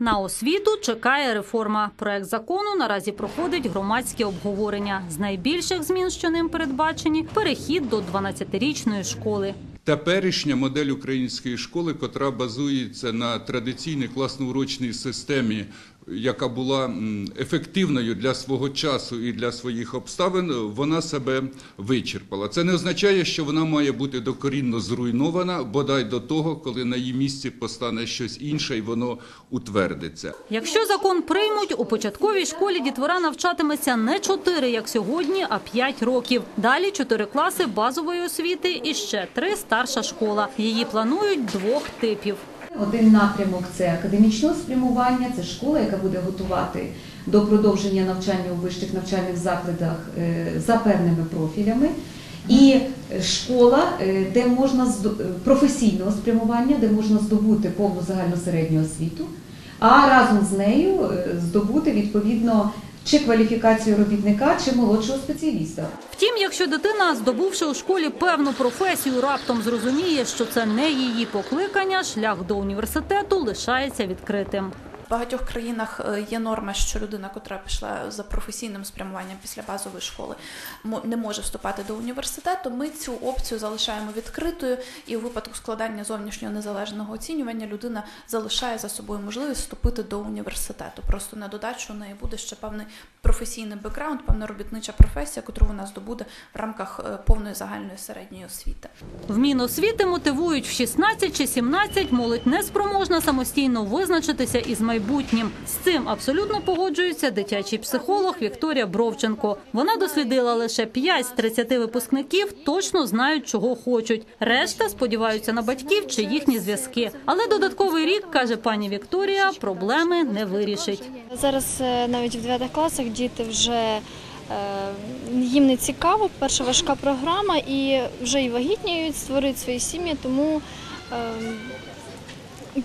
На освіту чекає реформа. Проект закону наразі проходить громадське обговорення. З найбільших змін, що ним передбачені, перехід до 12-річної школи. Теперішня модель української школи, котра базується на традиційній класно-урочній системі, яка була ефективною для свого часу і для своїх обставин, вона себе вичерпала. Це не означає, що вона має бути докорінно зруйнована, бодай до того, коли на її місці постане щось інше і воно утвердиться. Якщо закон приймуть, у початковій школі дітвора навчатиметься не 4, як сьогодні, а 5 років. Далі 4 класи базової освіти і ще 3 старша школа. Її планують двох типів. Один напрямок це академічного спрямування, це школа, яка буде готувати до продовження навчання у вищих навчальних закладах е, за певними профілями. І школа, е, де можна е, професійного спрямування, де можна здобути повну загальну середню освіту, а разом з нею здобути відповідно чи кваліфікацію робітника, чи молодшого спеціаліста. Втім, якщо дитина, здобувши у школі певну професію, раптом зрозуміє, що це не її покликання, шлях до університету лишається відкритим. Багатьох країнах е, є норма, що людина, котра пішла за професійним спрямуванням після базової школи, не може вступати до університету. Ми цю опцію залишаємо відкритою, і у випадку складання зовнішнього незалежного оцінювання людина залишає за собою можливість вступити до університету. Просто на додачу у неї буде ще певний професійний бекграунд, певна робітнича професія, яку вона здобуде в рамках е, повної загальної середньої освіти. В Міносвіти мотивують в 16 чи 17 молодь неспроможна самостійно визначитися із майбутнім. З цим абсолютно погоджується дитячий психолог Вікторія Бровченко. Вона дослідила лише 5 з 30 випускників, точно знають, чого хочуть. Решта сподіваються на батьків чи їхні зв'язки. Але додатковий рік, каже пані Вікторія, проблеми не вирішить. Зараз е, навіть в 9 класах діти вже е, їм не цікаво, перша важка програма, і вже і вагітніють, створюють свої сім'ї, тому е,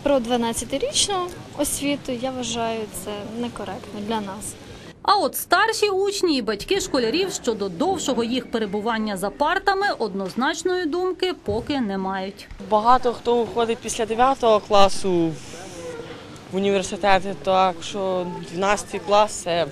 про 12-річну освіту я вважаю це некоректно для нас. А от старші учні і батьки школярів щодо довшого їх перебування за партами однозначної думки поки не мають. Багато хто виходить після 9 класу в університети, так що 12 клас це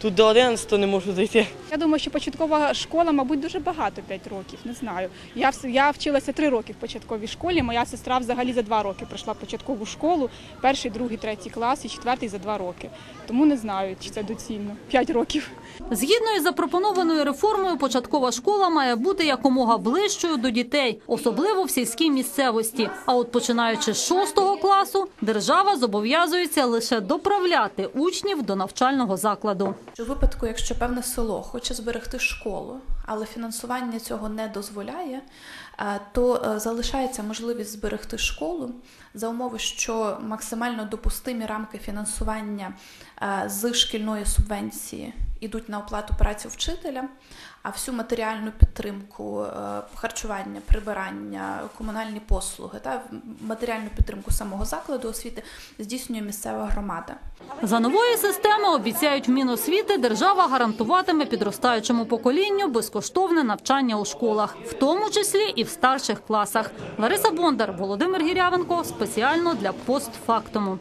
тут до 11 не можу дійти. Я думаю, що початкова школа, мабуть, дуже багато 5 років, не знаю. Я, я вчилася 3 роки в початковій школі, моя сестра взагалі за 2 роки пройшла початкову школу, перший, другий, третій клас і четвертий за 2 роки. Тому не знаю, чи це доцільно. 5 років. Згідно із запропонованою реформою, початкова школа має бути якомога ближчою до дітей, особливо в сільській місцевості. А от починаючи з шостого класу, держава зобов'язується лише доправляти учнів до навчального закладу. У випадку, якщо певне село хоче зберегти школу, але фінансування цього не дозволяє, е, то е, залишається можливість зберегти школу за умови, що максимально допустимі рамки фінансування е, з шкільної субвенції йдуть на оплату праці вчителя, а всю матеріальну підтримку, е, харчування, прибирання, комунальні послуги та матеріальну підтримку самого закладу освіти здійснює місцева громада. За нової системи обіцяють Міносвіти, держава гарантуватиме підростаючому поколінню безкоштовне навчання у школах, в тому числі і в старших класах. Лариса Бондар, Володимир Гірявенко спеціально для постфактуму.